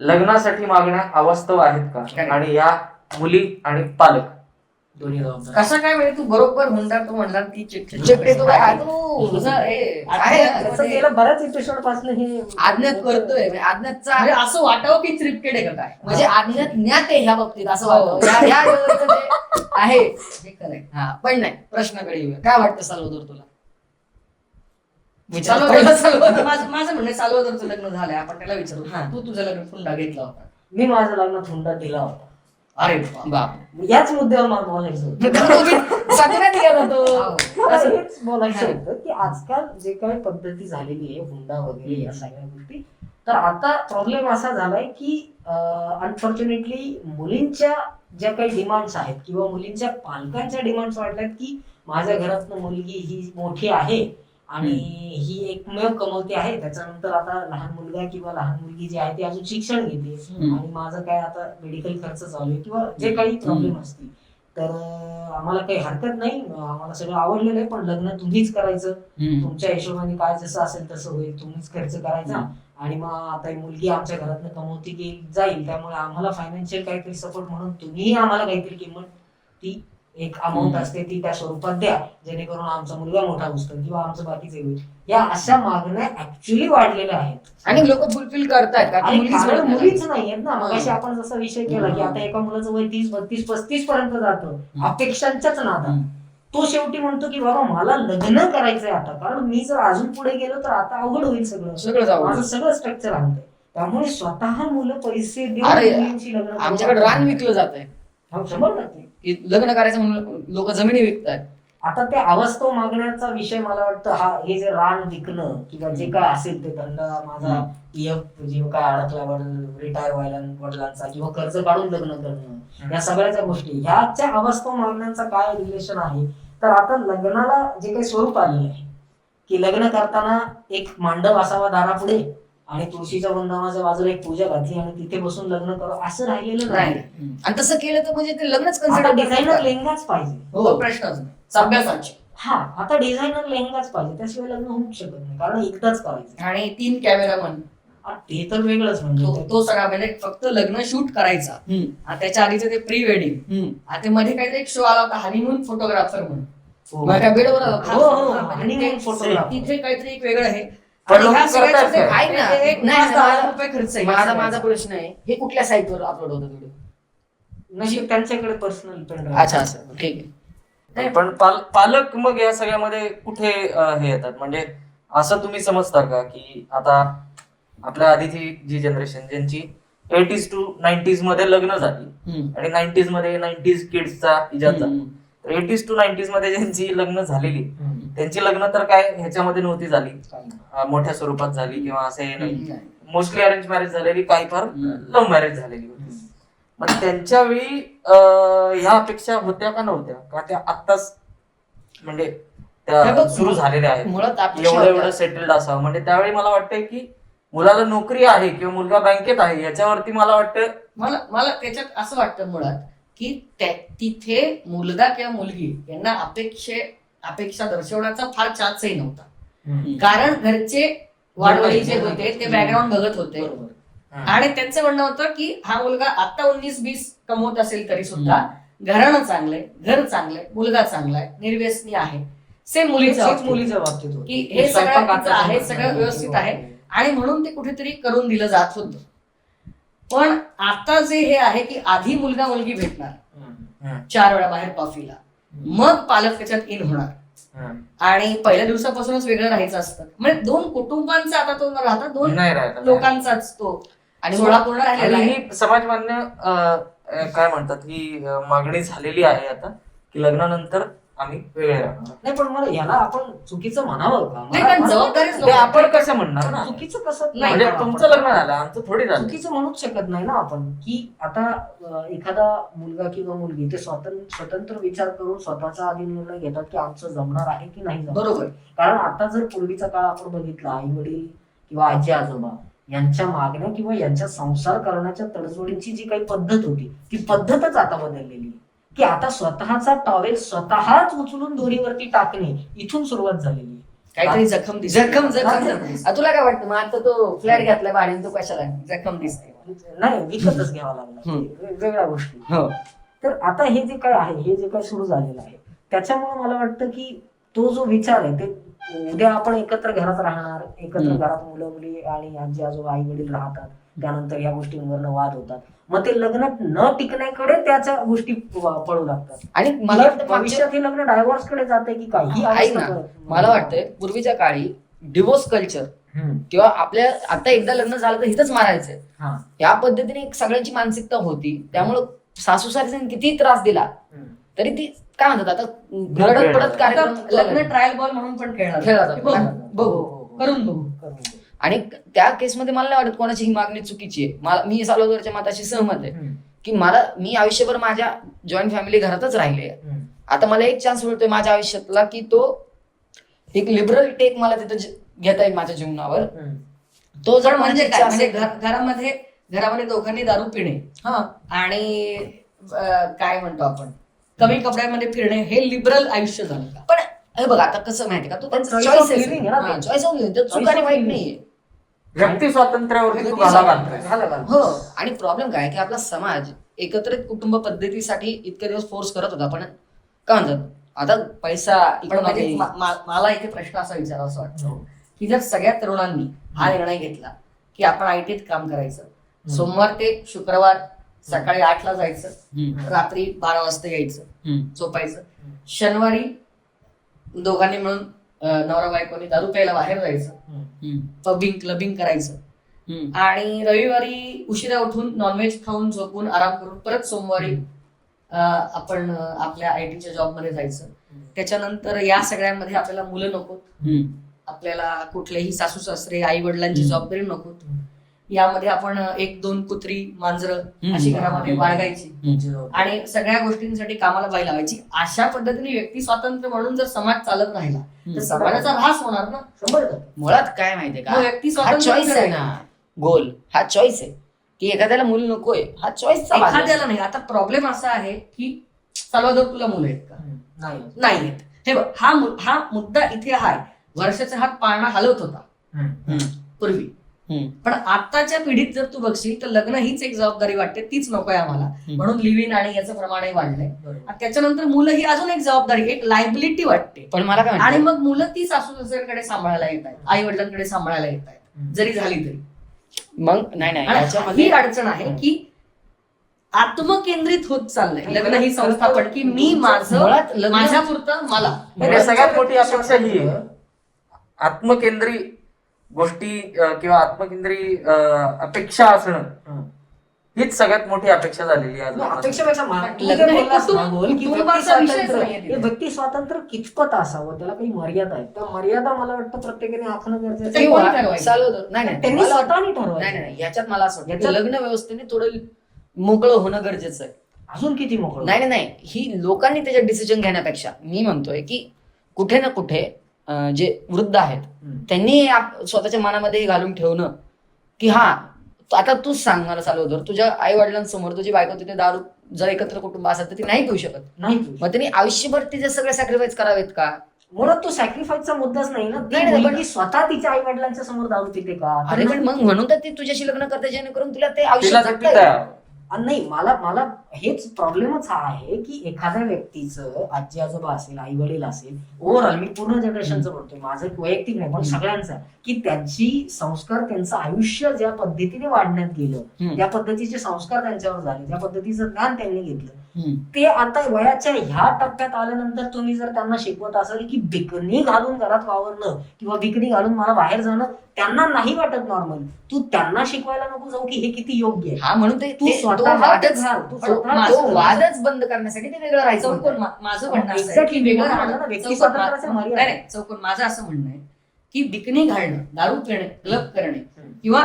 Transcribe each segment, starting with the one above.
लग्नासाठी मागण्या अवास्तव आहेत का? आणि या मुली आणि पालक. दोन्ही जबाबदार. कसं काय म्हणजे तू बरोबर म्हणणार तू म्हणणार ती म्हणजे बऱ्याच एपिसोडपासून हे आज्ञात करतोय. म्हणजे आज्ञातचा म्हणजे असं वाटावं की स्क्रिप्टेड आहे का काय? म्हणजे आज्ञात ज्ञात आहे ह्या बाबतीत असं हो, जे आहे हे करेक्ट हा पण नाही प्रश्नाकडे येऊया. काय वाटतं सालोदर तुला? विचार माझं माझं म्हणणं सालोदरचं लग्न झालंय. आपण त्याला विचारू. हा. तू तुझं लग्न फुंडा घेतला होता. मी माझं लग्न हुंडा दिला होता. अरे बाप. याच मुद्द्यावर मला बोलायचं होतं. गेला मला हेच बोलायचं होतं की आजकाल जे काही पद्धती झालेली आहे हुंडा वगैरे या सगळ्या गोष्टी तर आता प्रॉब्लेम असा झालाय की अनफॉर्च्युनेटली मुलींच्या ज्या काही डिमांड्स आहेत किंवा मुलींच्या पालकांच्या डिमांड्स वाटल्यात की माझ्या घरातनं मुलगी ही मोठी आहे आणि ही एकमेव कमवते आहे. त्याच्यानंतर आता लहान मुलगा किंवा लहान मुलगी जी आहे ती अजून शिक्षण घेते. आणि माझं काय आता मेडिकल खर्च चालू आहे किंवा जे काही प्रॉब्लेम असतील. तर आम्हाला काही हरकत नाही. आम्हाला सगळं आवडलेलं आहे पण लग्न तुम्हीच करायचं. तुमच्या हिशोबाने काय जसं असेल तसं होईल. तुम्हीच खर्च करायचा. आणि मग आता ही मुलगी आमच्या घरातनं कमवती जाईल. त्यामुळे आम्हाला फायनान्शियल काहीतरी सपोर्ट म्हणून तुम्हीही आम्हाला काहीतरी किंमत ती एक अमाऊंट. असते ती त्या स्वरूपात द्या जेणेकरून आमचा मुलगा मोठा होतो किंवा आमचं बाकीचे होईल या अशा मागण्या ऍक्च्युली वाढलेल्या आहेत आणि लोक फुलफिल करतायत का आणि मुलगीच कारण म्हणत नाही. मुलीच नाही आहेत ना. मगाशी आपण जसा विषय केला की. आता एका मुलाचं वय तीस बत्तीस पस्तीस पर्यंत जातं. अपेक्षांच्याच नादात हं. तो शेवटी म्हणतो की बाबा मला लग्न करायचंय आता कारण मी जर अजून पुढे गेलो तर आता अवघड होईल सगळं सगळं माझं सगळं स्ट्रक्चर आणतंय त्यामुळे स्वतः मुलं पैसे देऊन करतात. आमच्याकडे रान विकलं जात आहे शंभर टक्के. की लग्न करायचं म्हणून लोक जमिनी विकतायत. आता ते अवास्तव मागण्याचा विषय मला वाटतं हा हे जे रान विकणं किंवा जे काय असेल ते दंड माझा पीएफ जे काय अडकला रिटायर व्हायला वडिलांचा किंवा कर्ज काढून लग्न करणं या सगळ्याच्या गोष्टी. ह्याच्या अवास्तव मागण्यांचा काय रिलेशन आहे? तर आता लग्नाला जे काही स्वरूप आलेलं आहे की लग्न करताना एक मांडव असावा दारापुढे आणि तुळशीच्या वृंदावनाच्या बाजूला एक पूजा घातली आणि तिथे बसून लग्न करू असं राहिलेलं नाही. आणि तसं केलं तर म्हणजे ते लग्नच कन्सिडर डिझायनर लेहंगाच पाहिजे. हो प्रश्नच सभ्यासाची हा आता डिझायनर लेहंगाच पाहिजे. त्याशिवाय लग्न होऊच शकत नाही कारण एकदाच करायचं. आणि तीन कॅमेरामन ते तर वेगळंच म्हणजे. तो सगळा म्हणजे फक्त लग्न शूट करायचा. त्याच्या आधीचं ते प्री वेडिंग आता ते मध्ये काहीतरी एक शो आला होता हनीमून फोटोग्राफर म्हणून. हो. हो, हो. तिथे काहीतरी एक वेगळं आहे. पण आणि लोक ह्या सगळ्याचं करतायत ते- काय? ऐक ना, ते- एक नाही, पाच दहा माझा- रुपये खर्च आहे. माझा ह्या माझा प्रश्न आहे हे कुठल्या साईटवर अपलोड होतं व्हिडिओ नशीब त्यांच्याकडे पर्सनल अच्छा असं ठीक आहे. नाही. पण पाल- पालक मग या सगळ्यामध्ये कुठे अं, हे येतात? म्हणजे असं तुम्ही समजता का की आता आपल्या आधीची जी जनरेशन ज्यांची एटीज टू नाईन्टीजमध्ये लग्न झाली आणि नाईन्टीजमध्ये नाईन्टीज किड्सचा इजाद झाला. एटीज टू नाईन्टीजमध्ये ज्यांची लग्न झालेली त्यांची लग्न तर काय ह्याच्यामध्ये नव्हती झाली. मोठ्या स्वरूपात झाली किंवा असं हे नाही. मोस्टली अरेंज मॅरेज झालेली काही फार. लव्ह मॅरेज झालेली होती. मग त्यांच्या वेळी ह्या अपेक्षा होत्या का नव्हत्या? का त्या आत्ताच म्हणजे त्या सुरू झालेल्या आहेत? एवढं. एवढं सेटल्ड असावं. म्हणजे त्यावेळी मला वाटतंय की मुलाला नोकरी आहे किंवा मुलगा बँकेत आहे याच्यावरती मला वाटतं मला मला त्याच्यात असं वाटतं मुळात की तिथे मुलगा किंवा मुलगी यांना अपेक्षे अपेक्षा दर्शवण्याचा फार चान्सही नव्हता. कारण घरचे वाढवडी जे होते ते बॅकग्राऊंड बघत होते. आणि त्यांचं म्हणणं होतं की हा मुलगा आता उन्नीस बीस कमवत असेल तरी सुद्धा घराणं चांगलंय घर चांगलंय मुलगा चांगलाय निर्व्यसनी आहे. सेम मुलीचं मुलीच बाबतीत. मुलीच्या बाबतीत. की हे सगळं आहे, सगळं व्यवस्थित आहे. आणि म्हणून ते कुठेतरी करून दिलं जात होतं. पण आता जे हे आहे की आधी मुलगा मुलगी भेटणार. चार वेळा बाहेर कॉफीला मग पालक त्याच्यात इन होणार. आणि पहिल्या दिवसापासूनच वेगळं राहायचं असतं. म्हणजे दोन कुटुंबांचा आता तो राहता दोन लोकांचाच तो. आणि सोळा पूर्ण राहिलेला अं, अं, काय म्हणतात ही अं, मागणी झालेली आहे आता की लग्नानंतर आम्ही वेगळे राहणार. नाही पण मला याला आपण चुकीचं म्हणावं का? नाही, कारण मला- जबाबदारीच ते लोकांची. आपण कसं म्हणणार ना? चुकीचं कसं नाही, म्हणजे आपण- तुमचं लग्न झालं आमचं थोडी झालं. चुकीचं म्हणूच शकत नाही ना आपण की आता अं, एखादा मुलगा किंवा मुलगी ते स्वतंत्र स्वतंत्र विचार करून स्वतःचा आधी निर्णय घेतात की आमचं जमणार आहे की नाही जमणार. बरोबर. कारण आता जर पूर्वीचा काळ आपण बघितला आई वडील किंवा आजी आजोबा यांच्या मागण्या किंवा यांच्या संसार करण्याच्या तडजोडींची जी काही पद्धत होती ती पद्धतच आता बदललेली आहे. की आता स्वतःचा टॉवेल स्वतःच उचलून दोरीवरती टाकणे इथून सुरुवात झालेली आहे. काहीतरी जखम दिसते. जखम जखम तुला काय वाटतं? मग आता तो फ्लॅट घेतलाय भाड्याने तो कशाला? जखम दिसते. नाही विकतच घ्यावा लागला. हम्म. वेगवेगळ्या गोष्टी. हो. तर आता हे जे काय आहे हे जे काय सुरू झालेलं आहे त्याच्यामुळे मला वाटतं की तो जो विचार आहे ते उद्या आपण एकत्र घरात राहणार एकत्र. घरात मुलं मुली आणि आजी आजोबा आई वडील राहतात त्यानंतर या गोष्टींवरनं वाद होतात मग ते लग्न न टिकण्याकडे त्याच्या गोष्टी पळू लागतात आणि मला भविष्यात हे लग्न डायव्हर्सकडे जाते की ही कळत- मला वाटतंय पूर्वीच्या काळी डिवोर्स कल्चर. किंवा आपल्या आता एकदा लग्न झालं तर हिथंच मारायचंय. या पद्धतीने सगळ्यांची मानसिकता होती त्यामुळं सासू सासऱ्याने किती त्रास दिला. तरी ती काय म्हणतात आता रडत पडत कार्यक्रम लग्न ट्रायल बॉल म्हणून पण खेळणार खेळला जातो. बघू, हो, हो, हो. करून बघू. आणि त्या केसमध्ये मला नाही वाटत कोणाची ही मागणी चुकीची आहे मी सालोदरच्या मताशी सहमत आहे. की मला मी आयुष्यभर माझ्या जॉईंट फॅमिली घरातच राहिले. आता मला एक चान्स मिळतोय माझ्या आयुष्यातला की तो एक लिबरल टेक मला तिथं घेता येईल माझ्या जीवनावर. तो जर म्हणजे म्हणजे घरामध्ये घरामध्ये दोघांनी दारू पिणे हा आणि काय म्हणतो आपण कमी कपड्यामध्ये फिरणे हे लिबरल आयुष्य झालं का पण हे बघ आता कसं माहिती का तू पण choice चॉईस आहे. चॉईस ऑफ लिव्हिंग चूक Choice आणि of वाईट. नाहीये व्यक्ती स्वातंत्र्यावरती तू व्यक्ती घाला स्वातंत्र्य. घालतोय झालं का? हो आणि प्रॉब्लेम काय की आपला समाज एकत्रित कुटुंब पद्धतीसाठी इतके दिवस फोर्स करत होता पण काय म्हणतात आता पैसा पण म्हणजे मला इथे प्रश्न असा विचारावा वाटतो हो. की जर सगळ्या तरुणांनी हा निर्णय घेतला की आपण आयटीत काम करायचं सोमवार ते शुक्रवार सकाळी आठला जायचं रात्री बारा वाजता यायचं झोपायचं. शनिवारी दोघांनी मिळून नवरा बायकोनी दारू प्यायला बाहेर जायचं. पबिंग क्लबिंग करायचं. आणि रविवारी उशिरा उठून नॉनव्हेज खाऊन झोपून आराम करून परत सोमवारी आपण आपल्या आय टीच्या जॉबमध्ये जायचं. त्याच्यानंतर या सगळ्यामध्ये आपल्याला मुलं नकोत. हम्म. आपल्याला कुठलेही सासू सासरे आई वडिलांची. जबाबदारी नकोत. यामध्ये आपण एक दोन कुत्री मांजरं. अशी घरामध्ये बाळगायची हम्म. आणि सगळ्या गोष्टींसाठी कामाला बाई लावायची. अशा पद्धतीने व्यक्ती स्वातंत्र्य म्हणून जर समाज चालत राहिला तर समाजाचा ऱ्हास होणार ना? शंभर. मुळात काय माहितीये का? व्यक्ती हा स्वातंत्र्य चॉईस आहे ना. गोल. हा चॉईस आहे. की एखाद्याला मूल नकोय हा चॉईसचा एखाद्याला नाही. आता प्रॉब्लेम असा आहे की सलवादर तुला मुलं आहेत का? नाही. नाही आहेत. हे बघ हा हा मुद्दा इथे आहे वर्षाचा हात पाळणा हलवत होता. पूर्वी. पण आताच्या पिढीत जर तू बघशील तर लग्न हीच एक जबाबदारी वाटते तीच नको आहे आम्हाला म्हणून लिव्ह इन आणि याचं प्रमाणही वाढलंय. त्याच्यानंतर मुलं ही अजून एक जबाबदारी एक लायबिलिटी वाटते. पण मला काय आणि मग मुलं ती सासू सासऱ्यांकडे सांभाळायला येत आहेत आई वडिलांकडे सांभाळायला येत आहेत. जरी झाली तरी. मग? नाही नाही ही अडचण आहे की आत्मकेंद्रित होत चाललंय. लग्न ही संस्था पण की मी माझं माझ्या पुरतं मला. म्हणजे सगळ्यात मोठी अपेक्षा ही आहे. आत्मकेंद्री गोष्टी किंवा आत्मकेंद्री अपेक्षा असणं. हीच सगळ्यात मोठी अपेक्षा झालेली आहे. अपेक्षापेक्षा व्यक्ती स्वातंत्र्य-. हे कितपत असावं त्याला काही मर्यादा आहेत त्या मर्यादा मला वाटतं प्रत्येकाने आखणं गरजेचं आहे. नाही नाही त्यांनी स्वतःनी याच्यात मला असं वाटतं लग्न व्यवस्थेने थोडं मोकळं होणं गरजेचं आहे अजून किती मोकळं नाही नाही नाही ही लोकांनी त्याच्यात डिसिजन घेण्यापेक्षा मी म्हणतोय की कुठे ना कुठे जे वृद्ध आहेत. त्यांनी स्वतःच्या मनामध्ये घालून ठेवणं की हा आता तूच सांग मला चालू होतं तुझ्या आई वडिलांसमोर तुझी बायको तिथे दारू जर एकत्र कुटुंब असेल तर ती नाही पिऊ शकत. नाही मग त्यांनी आयुष्यभर तिचे सगळे सॅक्रिफाईस करावेत का? मुळात तो सॅक्रिफाईसचा मुद्दाच नाही ना. स्वतः तिच्या आई वडिलांच्या समोर दारू पिते का? अरे पण मग म्हणून तर ती तुझ्याशी लग्न करते जेणेकरून तुला ते आयुष्य नाही मला मला हेच प्रॉब्लेमच हा आहे की एखाद्या व्यक्तीचं आजी आजोबा असेल आई वडील असेल ओव्हरऑल मी पूर्ण जनरेशनचं बोलतोय माझं वैयक्तिक नाही पण. सगळ्यांचं की त्यांची संस्कार त्यांचं आयुष्य ज्या पद्धतीने वाढण्यात गेलं. त्या पद्धतीचे संस्कार त्यांच्यावर झाले त्या पद्धतीचं ज्ञान त्यांनी घेतलं. ते आता वयाच्या ह्या टप्प्यात आल्यानंतर तुम्ही जर त्यांना शिकवत असाल की बिकणी घालून घरात वावरणं किंवा बिकणी घालून मला बाहेर जाणं त्यांना नाही वाटत नॉर्मल तू त्यांना शिकवायला नको जाऊ की हे किती योग्य आहे. हा म्हणून ते तू स्वतः वादच. वादच बंद करण्यासाठी ते वेगळं राहायचं चौकोन माझं म्हणणं की वेगळं राहणं- ना, व्यक्ती चौकोन माझं असं म्हणणं आहे की बिकनी घालणं दारू पिणे क्लब करणे किंवा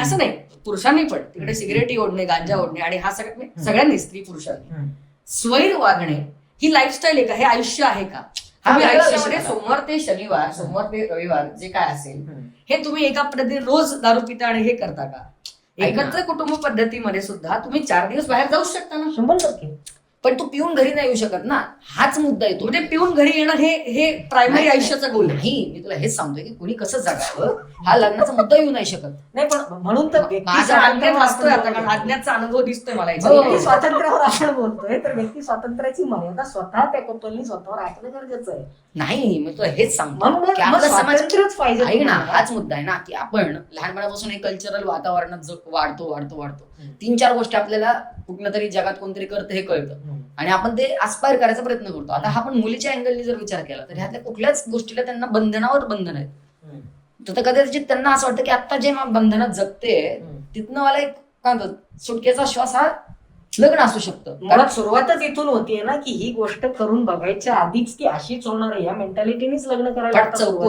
असं नाही. पुरुषांनी पण तिकडे सिगरेटी ओढणे गांजा ओढणे आणि हा सगळं सगळ्यांनी स्त्री पुरुषांनी. स्वैर वागणे ही लाईफस्टाईल आहे का हे आयुष्य आहे का तुम्ही आयुष्यामध्ये. सोमवार ते शनिवार सोमवार ते रविवार जे काय असेल. हे तुम्ही एका पद्धतीने रोज दारू पिता आणि हे करता का. एकत्र कुटुंब पद्धतीमध्ये सुद्धा तुम्ही चार दिवस बाहेर जाऊ शकता ना शंभर टक्के पण तू पिऊन घरी नाही येऊ शकत ना हाच मुद्दा येतो म्हणजे पिऊन घरी येणं हे हे प्रायमरी आयुष्याचा गोल नाही मी तुला हेच सांगतोय की कुणी कसं जगावं हा लग्नाचा मुद्दा येऊ नाही शकत नाही पण म्हणून तर माझा अज्ञात असतोय आता कारण अज्ञातचा अनुभव दिसतोय मला हो. याच्यात. व्यक्ती स्वातंत्र्यावर आपण बोलतोय तर व्यक्ती स्वातंत्र्याची मर्यादा स्वतः त्या कपलनी स्वतःवर राखणं गरजेचं आहे नाही मी तुला हेच सांगतो म्हणून की मग आपला समाज स्वातंत्र्यच पाहिजे ना तुम्हाला. हाच मुद्दा आहे ना की आपण लहानपणापासून एक कल्चरल वातावरणात जो वाढतो वाढतो वाढतो. तीन चार गोष्टी आपल्याला कुठल्या तरी जगात कोणतरी करतं हे कळतं. आणि आपण ते आस्पायर करायचा प्रयत्न करतो आता हा आपण मुलीच्या अँगलने जर विचार केला तर ह्यातल्या कुठल्याच गोष्टीला त्यांना बंधनावर बंधन आहेत हम्म. तर कदाचित त्यांना असं वाटतं की आता जे मा- बंधनात जगते. तिथनं मला एक काय म्हणतात सुटकेचा श्वास हा लग्न असू शकतं मुळात सुरुवातच इथून होतीये ना की ही गोष्ट करून बघायच्या आधीच ती अशीच होणार आहे या मेंटॅलिटीनेच लग्न करायला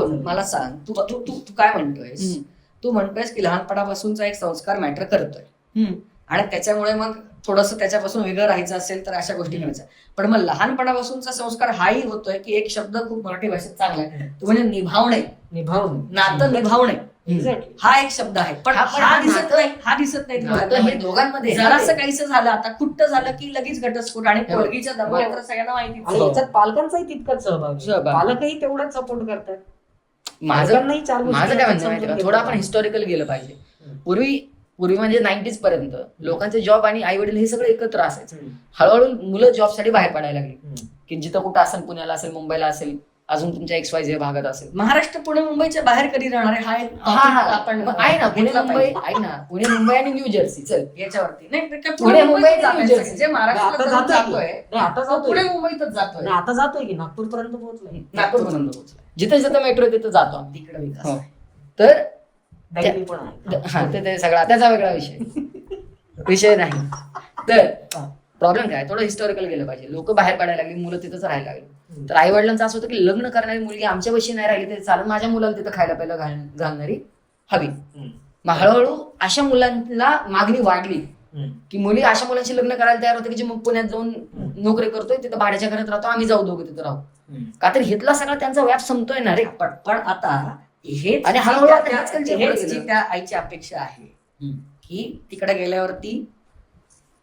पण. मला सांग तू तू तू काय म्हणतोयस. तू म्हणतोयस की लहानपणापासूनचा एक संस्कार मॅटर करतोय. आणि त्याच्यामुळे मग थोडस त्याच्यापासून वेगळं राहायचं असेल तर अशा गोष्टी करायच्या. पण मग लहानपणापासूनचा संस्कार हाही होतोय की एक शब्द खूप मराठी भाषेत चांगला आहे. तो म्हणजे निभावणे. निभावून नातं निभावणे. हा एक शब्द आहे. पण हा हा हा दिसत नाही. हा दिसत नाही हे. दोघांमध्ये जरासं. काहीच झालं. आता कुट्ट झालं की लगेच घटस्फोट आणि हो. पोरगीच्या दबाव तर सगळ्यांना आहे. याच्यात पालकांचाही तितकाच सहभाग. पालकही तेवढाच सपोर्ट करतात. माझं गोष्टी माझं काय म्हणणं माहिती घेतलं थोडं आपण. हिस्टॉरिकल गेलं पाहिजे. पूर्वी पूर्वी म्हणजे नाईन्टीज पर्यंत. लोकांचे जॉब आणि आई वडील हे सगळं एकत्र असायचं. हळूहळू मुलं जॉबसाठी बाहेर पडायला लागली. की जिथं कुठं असेल पुण्याला असेल मुंबईला असेल अजून तुमच्या एक्स वाय झे भागात असेल. महाराष्ट्र पुणे मुंबईच्या बाहेर कधी राहणार आहे? हा हा हा. आहे ना पुणे मुंबई. आहे ना. पुणे मुंबई आणि न्यू जर्सी चल. याच्यावरती. नाही पुणे, मुंबई, न्यू. जर्सी. जे आता महाराष्ट्रात जातोय. पुणे मुंबईतच जातोय. आता जातोय की नागपूर पर्यंत पोहोचलोय. नागपूर पर्यंत पोहोचलाय. जिथे जिथं मेट्रो तिथं जातो तिकडे विकास हो. तर हा ते ते सगळा त्याचा वेगळा विषय. विषय नाही. तर प्रॉब्लेम काय? थोडं हिस्टॉरिकल गेलं पाहिजे. लोक बाहेर पडायला लागली मुलं तिथंच राहायला लागली. तर आई वडिलांचं असं होतं की लग्न करणारी मुलगी आमच्या पैशी नाही राहिली तरी चालेल माझ्या मुलाला तिथं खायला प्यायला घाल- घालणारी हवी. मग हळूहळू अशा मुलांना मागणी वाढली. की मुली अशा मुलांशी लग्न करायला तयार होते की जे मग पुण्यात जाऊन नोकरी करतोय तिथं भाड्याच्या घरात राहतो आम्ही जाऊ दोघं तिथं राहू. का तर हितला सगळा त्यांचा व्याप संपतोय ना रे. पण पण आता हेच आणि जी हळूहळू त्या- आता त्या- हेच जी आईची अपेक्षा आहे हम्म. की तिकडे गेल्यावरती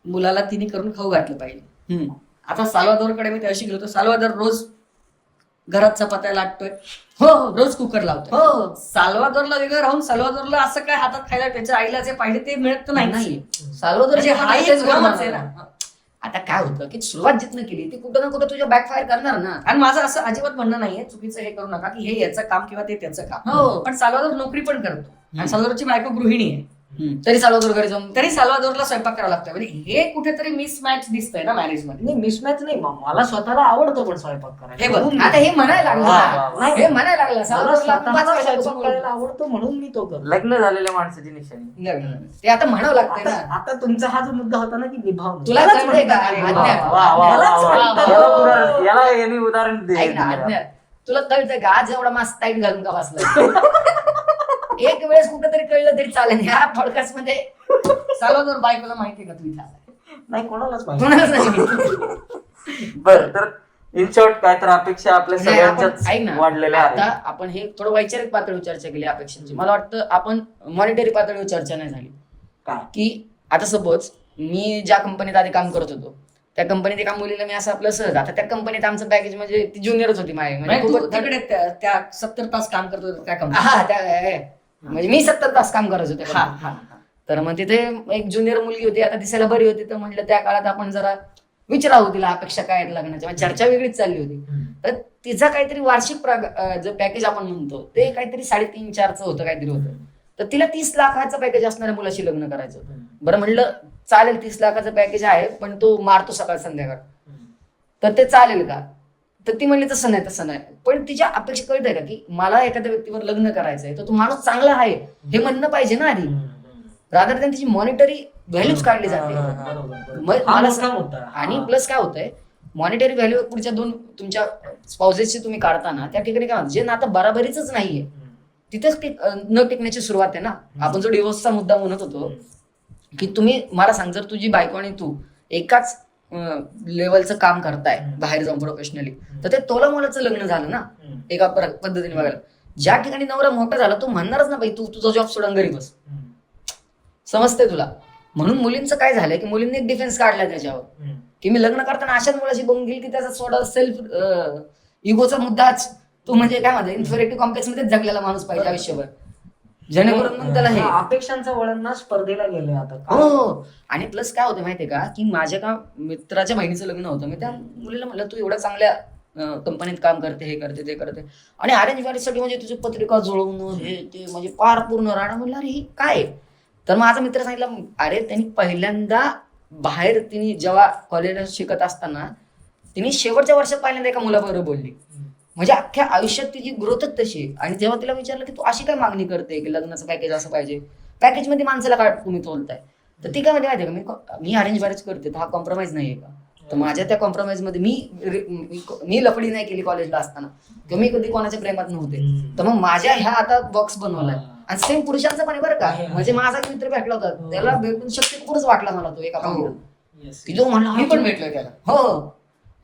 मुलाला तिने करून खाऊ घातलं पाहिजे. हम्म. आता साल्वादोरकडे मी त्याशी गेलो तर साल्वादोर रोज घरात चपात्या लाटतोय. हो हो. रोज कुकर लावतोय. हो साल्वादोरला वेगळं राहून साल्वादोरला असं काय हातात खायला त्याच्या आईला जे पाहिजे ते मिळत नाही नाही. साल्वादोर म्हणजे हा एक आहे ना. आता काय होतं की सुरुवात जिथनं केली ती कुठं ना कुठं तुझ्या बॅकफायर करणार ना. आणि माझं असं अजिबात म्हणणं नाहीये चुकीचं हे करू नका की हे याचं काम किंवा ते त्याचं काम. हो. पण साल्वादोर नोकरी पण करतो. आणि साल्वादोरची बायको गृहिणी आहे. तरी साल्वादोर घरी जाऊन तरी साल्वादोरला स्वयंपाक करावा लागतोय म्हणजे हे कुठेतरी मिसमॅच दिसतंय ना मॅरेजमध्ये नाही मिसमॅच नाही म- मला स्वतःला आवडतं पण स्वयंपाक करायला हे बघ, म्हणून आता हे म्हणायला लागलं वा, ना. वा, वा. नाही, हे म्हणायला लागलं मला साल्वादोरला आपण स्वतःला पाच वर्षापासून स्वयंपाक करायला आवडतो म्हणून मी तो करतो लग्न झालेल्या माणसाची निशाणी लग्न. ते आता म्हणावं लागतंय आता ना आता तुमचा हा जो मुद्दा होता ना की निभावणं तुला त्यालाच कळतंय का? म्हणतात आज्ञा. निभावणं. वा, वा, वा, मलाच वा. म्हणतात. याला उदाहरण- याला यांनी उदाहरण दे ऐक ना आज्ञा, तुला कळतंय का आज एवढा मास्क टाईट घालून का बसला एक वेळेस कुठं तरी कळलं तरी चालेल ह्या पॉडकास्टमध्ये. साल्वादोर बायकोला माहितीये का तू इथे आलाय? नाही कोणालाच माहिती. कोणालाच नाही बर तर इन शॉर्ट काय तर अपेक्षा आपल्या ना वाढलेल्या आता आपण हे थोडं वैचारिक पातळीवर चर्चा केली अपेक्षांची. मला वाटतं आपण मॉनिटरी पातळीवर चर्चा नाही झाली. काय? की आता सपोज मी ज्या कंपनीत आधी काम करत होतो त्या कंपनीत एका मुलीला मी असं आपलं सहज आता त्या कंपनीत आमचं पॅकेज म्हणजे ती ज्युनियरच होती माझी म्हणजे तिकडे त्या- सत्तर तास काम करतो त्या कंपनीत हा त्या हे. म्हणजे मी सत्तर तास काम करत होते हा हा. तर मग तिथे एक ज्युनियर मुलगी होती आता दिसायला बरी होती. तर म्हटलं त्या काळात आपण जरा विचारावं तिला अपेक्षा काय लग्नाच्या. म्हणजे चर्चा वेगळीच चालली होती. तर तिचा काहीतरी वार्षिक जे पॅकेज आपण म्हणतो ते काहीतरी साडेतीन चारचं होतं काहीतरी होतं. तर तिला तीस लाखाचं पॅकेज असणाऱ्या मुलाशी लग्न करायचं होतं. बरं म्हणलं चालेल तीस लाखाचं पॅकेज आहे पण तो मारतो सकाळ संध्याकाळ. तर ते चालेल का? तर ती म्हणली तसं नाही तसं नाही. पण तिच्या अपेक्षा कळत आहे का की मला एखाद्या व्यक्तीवर लग्न करायचं आहे तर तो माणूस चांगला आहे हे म्हणणं पाहिजे ना आधी. रादर त्याने तिची मॉनिटरी व्हॅल्यूज काढली जाते. आणि प्लस काय होतंय मॉनिटरी व्हॅल्यू पुढच्या दोन तुमच्या स्पाउसेसची तुम्ही काढताना त्या ठिकाणी काय जे नातं बराबरीच नाहीये तिथेच न टिकण्याची सुरुवात आहे ना. आपण जो डिवोर्सचा मुद्दा म्हणत होतो की तुम्ही मला सांग जर तुझी बायको आणि तू एकाच लेवलचं काम करताय. बाहेर जाऊन प्रोफेशनली तर ते तोला मोलाचं लग्न झालं ना. एका पद्धतीने बघायला. ज्या ठिकाणी नवरा मोठा झाला तो म्हणणारच ना बाई तू तुझा जॉब सोडून घरी बस. समजते तुला? म्हणून मुलींचं काय झालंय की मुलींनी एक डिफेन्स काढला त्याच्यावर. की मी लग्न करताना अशाच मुलाशी बघून गेली की त्याचा थोडा सेल्फ इगोचा मुद्दाच. तो म्हणजे काय म्हणतो इन्फेरिटी कॉम्प्लेक्स मध्येच जगलेला माणूस पाहिजे आयुष्यभर. जेणेकरून मग त्याला हे हा, अपेक्षांचं वळण ना स्पर्धेला गेले आता. हो हो. आणि प्लस काय होतं माहितीये का की माझ्या का मित्राच्या बहिणीचं लग्न होतं मी त्या मुलीला म्हणलं तू एवढ्या चांगल्या कंपनीत काम करते हे करते ते करते. आणि अरेंज मॅरेजसाठी म्हणजे तुझी पत्रिका जुळवणं हे ते म्हणजे पार पूर्ण राहणं म्हणलं अरे हे काय? आहे? तर माझा मित्र सांगितलं अरे त्यांनी पहिल्यांदा बाहेर तिने जेव्हा कॉलेजला शिकत असताना तिने शेवटच्या वर्षात पहिल्यांदा एका मुलाबरोबर बोलली. म्हणजे अख्ख्या आयुष्यात तिची ग्रोथच तशी आहे. आणि तेव्हा तिला विचारलं की तू अशी काय मागणी करते की लग्नाचं पॅकेज असं पाहिजे? पॅकेजमध्ये माणसाला काय तुम्ही तोलताय? तर ती काय माहिती का? मी मी अरेंज मॅरेज करते तर हा कॉम्प्रोमाइज नाही आहे का? तर माझ्या त्या कॉम्प्रोमाइजमध्ये मी मी लफडी नाही केली कॉलेजला असताना. किंवा मी कधी कोणाच्या प्रेमात नव्हते. तर मग माझ्या ह्या आता बॉक्स बनवलाय आणि सेम पुरुषांचा पण आहे बरं का. म्हणजे माझा मित्र भेटला होता. हो. त्याला भेटून शक्य वाटला मला तो एका हो. की जो म्हणला मी पण भेटलोय त्याला. हो.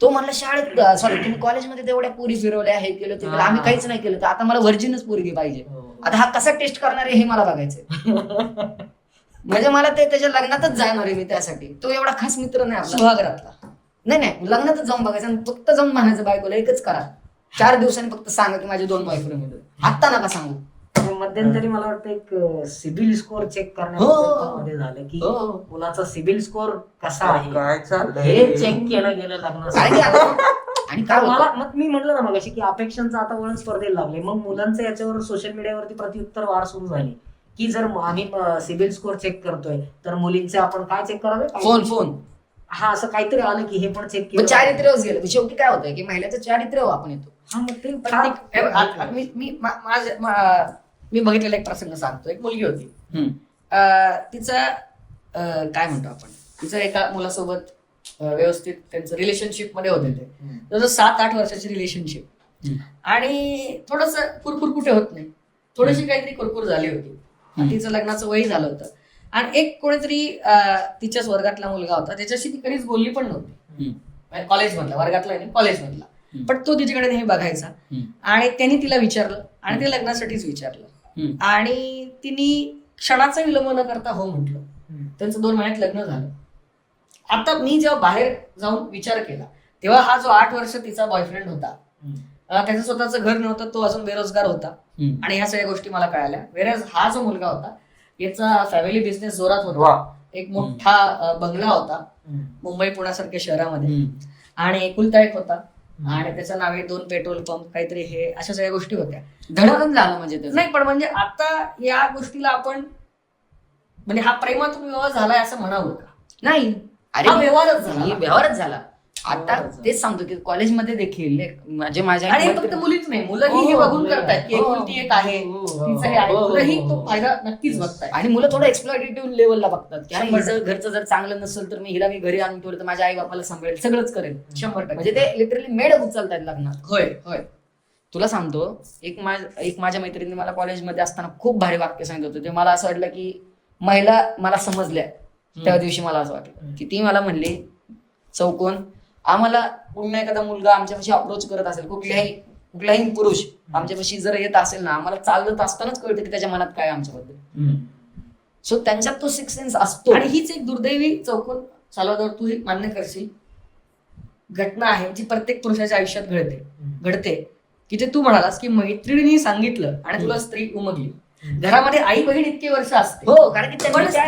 तो म्हणला शाळेत सॉरी तुम्ही कॉलेजमध्ये तेवढ्या पुरी फिरवल्या हे केलं ते केलं हा. आम्ही काहीच नाही केलं तर आता मला व्हर्जिनच पोरगी पाहिजे. आता हा कसा टेस्ट करणार आहे हे मला बघायचंय. म्हणजे मला ते त्याच्या लग्नातच जाणार आहे मी त्यासाठी. तो एवढा खास मित्र नाही आपला सुहागरातला. नाही नाही लग्नातच जाऊन बघायचं आणि फक्त जाऊन म्हणायचं बायकोला एकच करा. चार दिवसांनी फक्त सांगा की माझे दोन बॉयफ्रेंड होते आत्ता नका सांगू. मध्यंतरी मला वाटतं एक सिबिल स्कोर चेक हो. करण्यामध्ये झालं की हो. मुलाचा सिबिल स्कोर कसा आहे? हे चेक केलं गेलं आता- आणि काय? होतं? मला मग मी म्हटलं ना मग की अपेक्षांचं आता वळण स्पर्धेला लागले मग मुलांचं याच्यावर सोशल मीडियावरती प्रत्युत्तर वार सुरू झाली. की जर आम्ही सिबिल स्कोर चेक करतोय तर मुलींचे आपण काय चेक करावे? Phone phone. हा असं काहीतरी आलं की हे पण चेक केलं. चारित्र्यच गेलं. शेवटी काय होतं की महिलाचं चारित्र्य आपण येतो. हा मग ते हे मी मा- बघितलेला एक प्रसंग सांगतो एक मुलगी होती. तिचं काय म्हणतो आपण? तिचं एका मुलासोबत व्यवस्थित त्यांचं रिलेशनशिपमध्ये होते ते. जवळ सात आठ वर्षाची रिलेशनशिप. आणि थोडस कुरकुर कुठे होत नाही. थोडीशी काहीतरी कुरकुर झाली होती. तिचं लग्नाचं वय झालं होतं. आणि एक कोणीतरी तिच्याच वर्गातला मुलगा होता. त्याच्याशी ती कधीच बोलली पण नव्हती. कॉलेज मधला वर्गातला नाही कॉलेज मधला. हम्म. पण तो तिच्याकडे नेहमी बघायचा. आणि त्यांनी तिला विचारलं. आणि ते लग्नासाठीच विचारलं. आणि तिने क्षणाचा विलंब न करता हो म्हटलं. त्यांचं दोन महिन्यात लग्न झालं. आता मी जेव्हा बाहेर जाऊन विचार केला तेव्हा हा जो आठ वर्ष तिचा बॉयफ्रेंड होता त्याचं स्वतःचं घर नव्हतं तो अजून बेरोजगार होता. आणि ह्या सगळ्या गोष्टी मला कळाल्या. वेळेस हा जो मुलगा होता याचा फॅमिली बिझनेस जोरात होता. एक मोठा बंगला होता. मुंबई पुण्यासारख्या शहरामध्ये. आणि एकुलता एक होता. आणि त्याच्या नावे दोन पेट्रोल पंप काहीतरी हे अशा सगळ्या गोष्टी होत्या. धडकन झालं म्हणजे त्याचं. नाही पण म्हणजे आता या गोष्टीला आपण म्हणजे हा प्रेमातून विवाह झालाय असं म्हणावं का? नाही. अरे हा व्यवहारच झाला. हे व्यवहारच झाला. आता झाला. तेच सांगतो की कॉलेजमध्ये देखील एक- म्हणजे माझ्या आणि हे फक्त मुलीच नाही मुलंही हे हो, बघून मुलं. करतायत की हो, एकुलती एक आहे हो, तिचं हे आहे. हो, हो, मुलंही हो, तो हो. फायदा नक्कीच बघताय आणि मुलं थोडं एक्सप्लॉटेटिव्ह लेवलला बघतात. की अरे हिचं घरचं जर चांगलं नसेल तर मी हिला मी घरी आणून ठेवलं तर माझ्या आई बापाला सांभाळेल सगळंच करेल. शंभर टक्के. म्हणजे ते लिटरली मेड उचलतायत लग्नात. होय होय. तुला सांगतो एक माझ एक माझ्या मैत्रिणी मला कॉलेजमध्ये असताना खूप भारी वाक्य सांगितलं होतं. ते मला असं वाटलं की महिला मला समजल्या. त्या दिवशी मला असं वाटलं. की ती मला म्हणली चौकोन आम्हाला पुन्हा एखादा मुलगा आमच्यापाशी अप्रोच करत असेल कुठल्याही कुठलाही पुरुष आमच्यापाशी जर येत असेल ना आम्हाला चालत असतानाच कळतं की त्याच्या मनात काय आमच्याबद्दल. सो त्यांच्यात तो सिक्स सेन्स असतो. आणि हीच एक दुर्दैवी चौकोन. चालवल्यावर तू हे मान्य करशील. घटना आहे जी प्रत्येक पुरुषाच्या आयुष्यात घडते. घडते. की ते तू म्हणालास की मैत्रिणीने सांगितलं आणि तुला स्त्री उमगली. घरामध्ये आई बहीण इतके वर्ष असते. हो कारण की त्यांनी त्या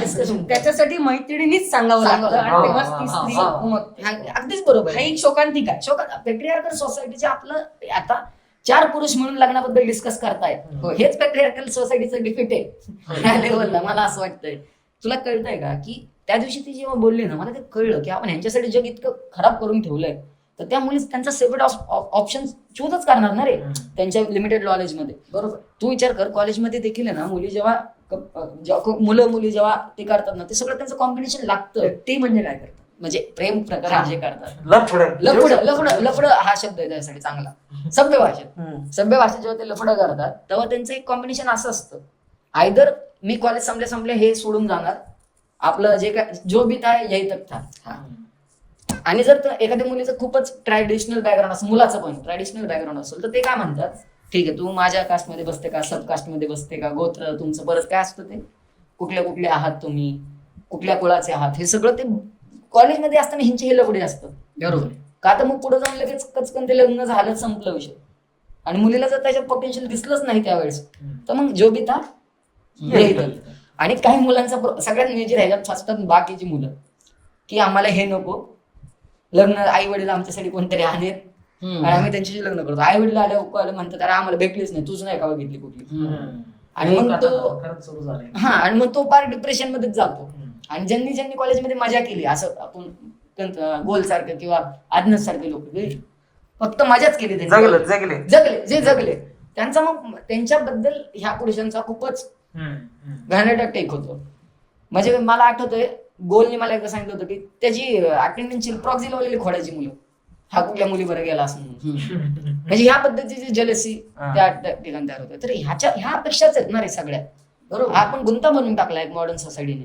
discussion. त्याच्यासाठी मैत्रिणीनीच सांगावं सांगावं लागतं. आणि लागतं. तेव्हाच हा, ती हा, स्त्री हा. उमगते हा, अगदीच बरोबर हा आहे एक शोकांतिक आहे शोकात पेट्रियार्कल सोसायटीचे आपलं आता चार पुरुष म्हणून लग्नाबद्दल डिस्कस करताय हो. हेच पेट्रियार्कल सोसायटीचं डिफिट आहे. लेवलला मला असं वाटतंय. तुला कळतंय का की त्या दिवशी ती जेव्हा बोलली ना मला ते कळलं की आपण ह्यांच्यासाठी जग इतकं खराब करून ठेवलंय. तर त्या मुली त्यांचा सेपरेट ऑप्शन चूजच करणार ना रे. त्यांच्या लिमिटेड नॉलेजमध्ये बरोबर. तू विचार कर कॉलेजमध्ये देखील आहे ना मुली जेव्हा मुलं मुली जेव्हा ते करतात ना ते सगळं त्यांचं कॉम्बिनेशन लागतं. ते म्हणजे काय करतात? म्हणजे प्रेम प्रकार जे करतात. लफड. लफड लफड लफड हा शब्द आहे त्यासाठी चांगला. सभ्य भाषेत. सभ्य भाषेत जेव्हा ते लफड करतात तेव्हा त्यांचं एक कॉम्बिनेशन असं असतं. आयदर मी कॉलेज संपले संपले हे सोडून जाणार. आपलं जे काय जो बी आहे यही तक था. आणि जर एखाद्या मुलीचं खूपच ट्रॅडिशनल बॅकग्राऊंड असेल मुलाचं पण ट्रॅडिशनल बॅकग्राऊंड असेल तर ते काय म्हणतात? ठीक आहे तू माझ्या कास्टमध्ये बसते का? सब कास्टमध्ये बसते का? गोत्र तुमचं बरंच काय असतं ते? कुठल्या कुठले आहात तुम्ही? कुठल्या कुळाचे आहात? हे सगळं ते कॉलेजमध्ये असताना ह्यांची हे लफडे असतं बरोबर. का तर मग पुढे जाऊन लगेच कचकन ते लग्न झालं संपलं विषय. आणि मुलीला जर त्याच्यात पोटेन्शियल दिसलंच नाही त्यावेळेस तर मग जो बी था इथं. आणि काही मुलांचा सगळ्यात मेजर ह्याच्यात फसतात बाकीची मुलं की आम्हाला हे नको लग्न आई वडील आमच्यासाठी कोणतरी आहेत. आणि आम्ही त्यांच्याशी लग्न करतो. आई वडील आले आले म्हणतात अरे आम्हाला भेटलीच नाही. तुझ नाही का बघितली कुठली? आणि मग तो हा आणि मग तो पार डिप्रेशन मध्येच जातो. आणि ज्यांनी ज्यांनी कॉलेजमध्ये मजा केली असं आपण गोल सारखं किंवा आज्ञस सारखे लोक फक्त मजाच केली त्यांनी. जगले जगले. जगले जे जगले. त्यांचा मग त्यांच्याबद्दल ह्या पुरुषांचा खूपच घाणेरडा टेक होतो. म्हणजे मला आठवतंय गोलने मला एकदा सांगितलं होतं की त्याची अटेंडन्सची प्रॉक्झी लावलेली खोडाची मुलं. हा कुठल्या मुलीबरोबर गेला असं म्हणून. म्हणजे ह्या पद्धतीची जलसी. त्या ठिकाणी तयार होते. तर ह्याच्या ह्या अपेक्षाच आहेत ना रे सगळ्या. बरोबर. हा आपण गुंता बनवून टाकला एक मॉडर्न सोसायटीने